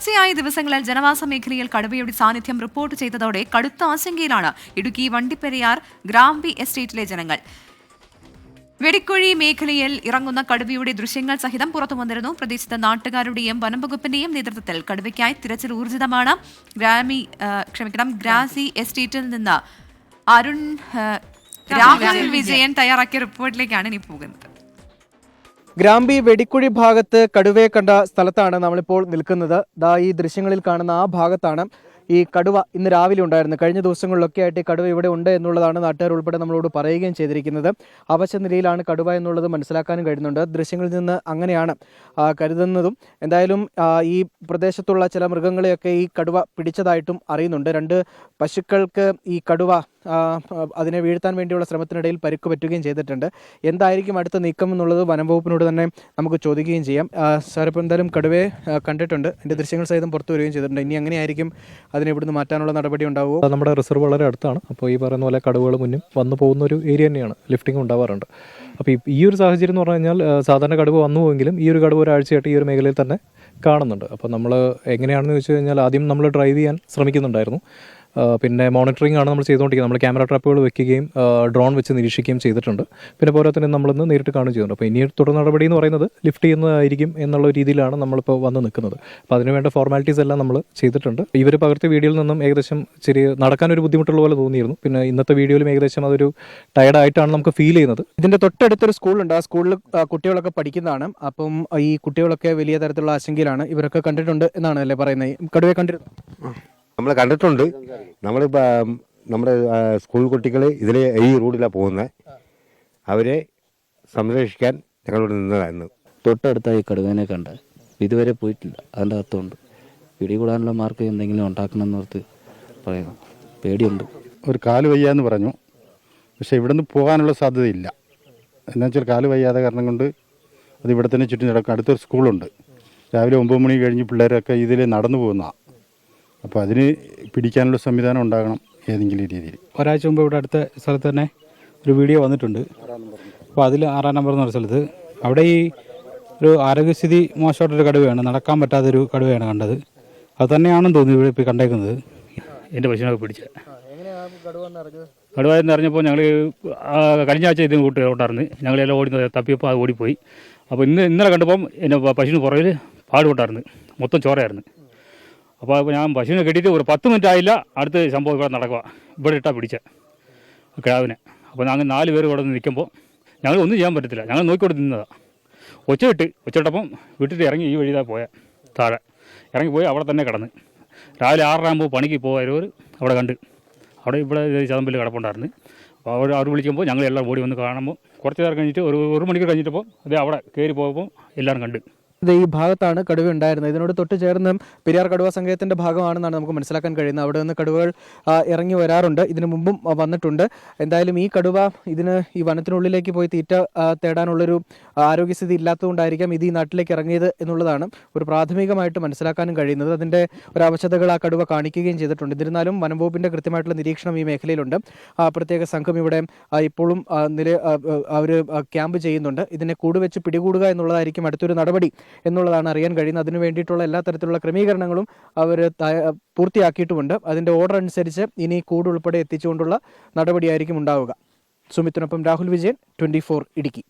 തുടർച്ചയായ ദിവസങ്ങളിൽ ജനവാസ മേഖലയിൽ കടുവയുടെ സാന്നിധ്യം റിപ്പോർട്ട് ചെയ്തതോടെ കടുത്ത ആശങ്കയിലാണ് ഇടുക്കി വണ്ടിപ്പെരിയാർ ഗ്രാമ്പി എസ്റ്റേറ്റിലെ ജനങ്ങൾ. വെടിക്കുഴി മേഖലയിൽ ഇറങ്ങുന്ന കടുവയുടെ ദൃശ്യങ്ങൾ സഹിതം പുറത്തു വന്നിരുന്നു. പ്രദേശത്ത് നാട്ടുകാരുടെയും വനംവകുപ്പിന്റെയും നേതൃത്വത്തിൽ കടുവയ്ക്കായി തിരച്ചിൽ ഊർജിതമാണ്. ഗ്രാമി ക്ഷമിക്കണം ഗ്രാസി എസ്റ്റേറ്റിൽ നിന്ന് അരുൺ രാഹുൽ വിജയൻ തയ്യാറാക്കിയ റിപ്പോർട്ടിലേക്കാണ് ഇനി പോകുന്നത്. ഗ്രാമ്പി വെടിക്കുഴി ഭാഗത്ത് കടുവയെ കണ്ട സ്ഥലത്താണ് നമ്മളിപ്പോൾ നിൽക്കുന്നത്. ദാ ഈ ദൃശ്യങ്ങളിൽ കാണുന്ന ആ ഭാഗത്താണ് ഈ കടുവ ഇന്ന് രാവിലെ ഉണ്ടായിരുന്നത്. കഴിഞ്ഞ ദിവസങ്ങളിലൊക്കെ ആയിട്ട് കടുവ ഇവിടെ ഉണ്ട് എന്നുള്ളതാണ് നാട്ടുകാർ ഉൾപ്പെടെ നമ്മളോട് പറയുകയും ചെയ്തിരിക്കുന്നത്. അവശ നിലയിലാണ് കടുവ എന്നുള്ളത് മനസ്സിലാക്കാനും കഴിയുന്നുണ്ട്. ദൃശ്യങ്ങളിൽ നിന്ന് അങ്ങനെയാണ് കരുതുന്നതും. എന്തായാലും ഈ പ്രദേശത്തുള്ള ചില മൃഗങ്ങളെയൊക്കെ ഈ കടുവ പിടിച്ചതായിട്ടും അറിയുന്നുണ്ട്. രണ്ട് പശുക്കൾക്ക് ഈ കടുവ അതിനെ വീഴ്ത്താൻ വേണ്ടിയുള്ള ശ്രമത്തിനിടയിൽ പരുക്ക് പറ്റുകയും ചെയ്തിട്ടുണ്ട്. എന്തായിരിക്കും അടുത്ത നീക്കം എന്നുള്ളത് വനം വകുപ്പിനോട് തന്നെ നമുക്ക് ചോദിക്കുകയും ചെയ്യാം. സാറിപ്പോൾ എന്തായാലും കടുവയെ കണ്ടിട്ടുണ്ട്. എന്റെ ദൃശ്യങ്ങൾ സഹിതം പുറത്തു വരികയും ചെയ്തിട്ടുണ്ട്. ഇനി അങ്ങനെയായിരിക്കും അതിനെ ഇവിടുന്ന് മാറ്റാനുള്ള നടപടി ഉണ്ടാവുക? നമ്മുടെ റിസർവ് വളരെ അടുത്താണ്. അപ്പോൾ ഈ പറയുന്ന പോലെ കടുവകൾ മുന്നും വന്നു പോകുന്ന ഒരു ഏരിയ തന്നെയാണ്. ലിഫ്റ്റിംഗ് ഉണ്ടാവാറുണ്ട്. അപ്പോൾ ഈ- ഒരു സാഹചര്യം എന്ന് പറഞ്ഞു കഴിഞ്ഞാൽ സാധാരണ കടുവ വന്നു പോയെങ്കിലും ഈ ഒരു കടുവ ഒരാഴ്ചയായിട്ട് ഈ ഒരു മേഖലയിൽ തന്നെ കാണുന്നുണ്ട്. അപ്പോൾ നമ്മൾ എങ്ങനെയാണെന്ന് ചോദിച്ചു കഴിഞ്ഞാൽ ആദ്യം നമ്മൾ ഡ്രൈവ് ചെയ്യാൻ ശ്രമിക്കുന്നുണ്ടായിരുന്നു. പിന്നെ മോണിറ്ററിംഗ് ആണ് നമ്മൾ ചെയ്തുകൊണ്ടിരിക്കുന്നത്. നമ്മൾ ക്യാമറ ട്രാപ്പുകൾ വെക്കുകയും ഡ്രോൺ വെച്ച് നിരീക്ഷിക്കുകയും ചെയ്തിട്ടുണ്ട്. പിന്നെ പോരാത്തതിന് നമ്മളിന്ന് നേരിട്ട് കാണുകയും ചെയ്യുന്നുണ്ട്. അപ്പോൾ ഇനി തുടർ നടപടി എന്ന് പറയുന്നത് ലിഫ്റ്റ് ചെയ്യുന്നതായിരിക്കും എന്നുള്ള രീതിയിലാണ് നമ്മളിപ്പോൾ വന്ന് നിൽക്കുന്നത്. അപ്പോൾ അതിനുവേണ്ട ഫോർമാലിറ്റീസ് എല്ലാം നമ്മൾ ചെയ്തിട്ടുണ്ട്. ഇവർ പകർത്തിയ വീഡിയോയിൽ നിന്നും ഏകദേശം ചെറിയ നടക്കാൻ ഒരു ബുദ്ധിമുട്ടുള്ള പോലെ തോന്നിയിരുന്നു. പിന്നെ ഇന്നത്തെ വീഡിയോയിലും ഏകദേശം അതൊരു ടയർഡായിട്ടാണ് നമുക്ക് ഫീൽ ചെയ്യുന്നത്. ഇതിന്റെ തൊട്ടടുത്തൊരു സ്കൂളുണ്ട്. ആ സ്കൂളിൽ കുട്ടികളൊക്കെ പഠിക്കുന്നതാണ്. അപ്പം ഈ കുട്ടികളൊക്കെ വലിയ തരത്തിലുള്ള ആശങ്കയിലാണ്. ഇവരൊക്കെ കണ്ടിട്ടുണ്ട് എന്നാണ് അല്ലേ പറയുന്നത്? കടുവയെ കണ്ടിരുന്നു? നമ്മൾ കണ്ടിട്ടുണ്ട്. നമ്മൾ നമ്മുടെ സ്കൂൾ കുട്ടികൾ ഇതിൽ ഈ റോഡിലാണ് പോകുന്നത് അവരെ സംരക്ഷിക്കാൻ ഞങ്ങളിവിടെ നിന്നതായിരുന്നു. തൊട്ടടുത്തായി കടുവനെ കണ്ട് ഇതുവരെ പോയിട്ടില്ല. അതിന്റെ അകത്തുണ്ട് പിടികൂടാനുള്ള മാർക്ക് എന്തെങ്കിലും ഉണ്ടാക്കണം ഓർത്ത് പറയുന്നു. പേടിയുണ്ട്. ഒരു കാൽ വയ്യാന്ന് പറഞ്ഞു. പക്ഷേ ഇവിടെ നിന്ന് പോകാനുള്ള സാധ്യതയില്ല. എന്നാ വെച്ചാൽ കാൽ വയ്യാതെ കാരണം കൊണ്ട് അത് ഇവിടെ തന്നെ ചുറ്റി നടക്കും. അടുത്തൊരു സ്കൂളുണ്ട്. രാവിലെ ഒമ്പത് മണി കഴിഞ്ഞ് പിള്ളേരൊക്കെ ഇതിൽ നടന്നു പോകുന്നതാണ് അപ്പോൾ അതിന് പിടിക്കാനുള്ള സംവിധാനം ഉണ്ടാകണം ഏതെങ്കിലും രീതിയിൽ. ഒരാഴ്ച മുമ്പ് ഇവിടെ അടുത്ത സ്ഥലത്ത് തന്നെ ഒരു വീഡിയോ വന്നിട്ടുണ്ട്. അപ്പോൾ അതിൽ ആറാം നമ്പർ എന്ന് പറഞ്ഞ സ്ഥലത്ത്. അവിടെ ഈ ഒരു ആരോഗ്യസ്ഥിതി മോശമായിട്ടൊരു കടുവയാണ്. നടക്കാൻ പറ്റാത്തൊരു കടുവയാണ് കണ്ടത്. അത് തന്നെയാണെന്ന് തോന്നി ഇവിടെ ഇപ്പോൾ കണ്ടേക്കുന്നത്. എന്റെ പശുവിനൊക്കെ പിടിച്ചത് കടുവ എന്ന് അറിഞ്ഞപ്പോൾ ഞങ്ങൾ കഴിഞ്ഞ ആഴ്ച ഇതിന് കൂട്ടി ഉണ്ടായിരുന്നു ഞങ്ങളെല്ലാം ഓടി തപ്പിയപ്പോൾ അത് ഓടിപ്പോയി. അപ്പോൾ ഇന്ന് ഇന്നലെ കണ്ടപ്പം എന്റെ പശുവിന് പുറകിൽ പാടുപെട്ടായിരുന്നു മൊത്തം ചോറയായിരുന്നു അപ്പോൾ ഞാൻ പശുവിനെ കെട്ടിയിട്ട് ഒരു പത്ത് മിനിറ്റ് ആയില്ല. അടുത്ത സംഭവം ഇവിടെ നടക്കുക. ഇവിടെ ഇട്ടാ പിടിച്ച. കിടാവിനെ അപ്പോൾ ഞങ്ങൾ നാല് പേര് ഇവിടെ നിൽക്കുമ്പോൾ ഞങ്ങൾ ഒന്നും ചെയ്യാൻ പറ്റത്തില്ല. ഞങ്ങൾ നോക്കിക്കൊണ്ട് നിന്നതാണ് ഒച്ച ഇട്ട് ഒച്ചയിട്ടപ്പം വിട്ടിട്ട് ഇറങ്ങി ഈ വഴിതാ പോയ താഴെ. ഇറങ്ങിപ്പോയി അവിടെ തന്നെ കിടന്ന്. രാവിലെ ആറരാകുമ്പോൾ പണിക്ക് പോയവർ അവിടെ കണ്ട്. അവിടെ ഇവിടെ ചതമ്പിൽ കിടപ്പുണ്ടായിരുന്നു. അപ്പോൾ അവർ അവർ വിളിക്കുമ്പോൾ ഞങ്ങൾ ഓടി വന്ന് കാണുമ്പോൾ കുറച്ച് നേരം കഴിഞ്ഞിട്ട് ഒരു ഒരു മണിക്കൂർ കഴിഞ്ഞിട്ടപ്പോൾ അതേ അവിടെ കയറി പോയപ്പോൾ എല്ലാവരും കണ്ട്. ഇത് ഈ ഭാഗത്താണ് കടുവ ഉണ്ടായിരുന്നത്. ഇതിനോട് തൊട്ട് ചേർന്ന് പെരിയാർ കടുവ സങ്കേതത്തിന്റെ ഭാഗമാണെന്നാണ് നമുക്ക് മനസ്സിലാക്കാൻ കഴിയുന്നത്. അവിടെ നിന്ന് കടുവകൾ ഇറങ്ങി വരാറുണ്ട്. ഇതിനു മുമ്പും വന്നിട്ടുണ്ട്. എന്തായാലും ഈ കടുവ ഇതിന് ഈ വനത്തിനുള്ളിലേക്ക് പോയി തീറ്റ തേടാനുള്ളൊരു ആരോഗ്യസ്ഥിതി ഇല്ലാത്തതുകൊണ്ടായിരിക്കാം ഇത് ഈ നാട്ടിലേക്ക് ഇറങ്ങിയത് എന്നുള്ളതാണ് ഒരു പ്രാഥമികമായിട്ട് മനസ്സിലാക്കാനും കഴിയുന്നത്. അതിന്റെ ഒരു അവശതകൾ ആ കടുവ കാണിക്കുകയും ചെയ്തിട്ടുണ്ട്. എന്നിരുന്നാലും വനംവകുപ്പിന്റെ കൃത്യമായിട്ടുള്ള നിരീക്ഷണം ഈ മേഖലയിലുണ്ട്. ആ പ്രത്യേക സംഘം ഇവിടെ ഇപ്പോഴും നില അവർ ക്യാമ്പ് ചെയ്യുന്നുണ്ട്. ഇതിനെ കൂടുവെച്ച് പിടികൂടുക എന്നുള്ളതായിരിക്കും അടുത്തൊരു നടപടി. എന്നുള്ളതാണ് അറിയാൻ കഴിയുന്നത്. അതിനു വേണ്ടിയിട്ടുള്ള എല്ലാ തരത്തിലുള്ള ക്രമീകരണങ്ങളും അവർ പൂർത്തിയാക്കിയിട്ടുമുണ്ട്. അതിന്റെ ഓർഡർ അനുസരിച്ച് ഇനി കൂട് ഉൾപ്പെടെ എത്തിച്ചുകൊണ്ടുള്ള നടപടിയായിരിക്കും ഉണ്ടാവുക. സുമിത്തിനൊപ്പം രാഹുൽ വിജയൻ ട്വന്റി ഇടുക്കി.